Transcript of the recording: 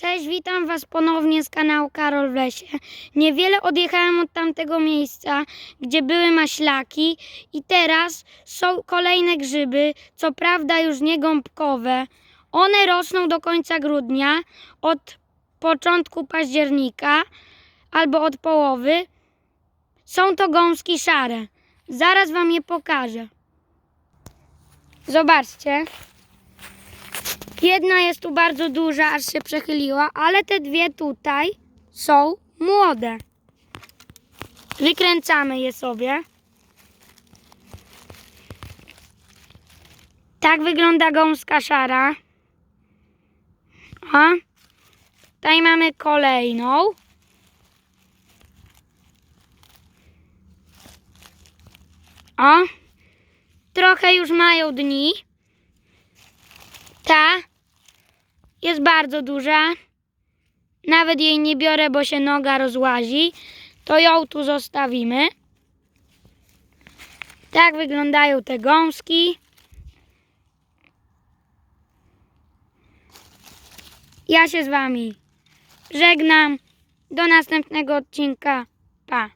Cześć, witam Was ponownie z kanału Karol w lesie. Niewiele odjechałem od tamtego miejsca, gdzie były maślaki i teraz są kolejne grzyby, co prawda już nie gąbkowe. One rosną do końca grudnia, od początku października albo od połowy. Są to gąski szare. Zaraz Wam je pokażę. Zobaczcie. Jedna jest tu bardzo duża, aż się przechyliła, ale te dwie tutaj są młode. Wykręcamy je sobie. Tak wygląda gąska szara. A tutaj mamy kolejną. O, trochę już mają dni. Jest bardzo duża. Nawet jej nie biorę, bo się noga rozłazi. To ją tu zostawimy. Tak wyglądają te gąski. Ja się z Wami żegnam. Do następnego odcinka. Pa.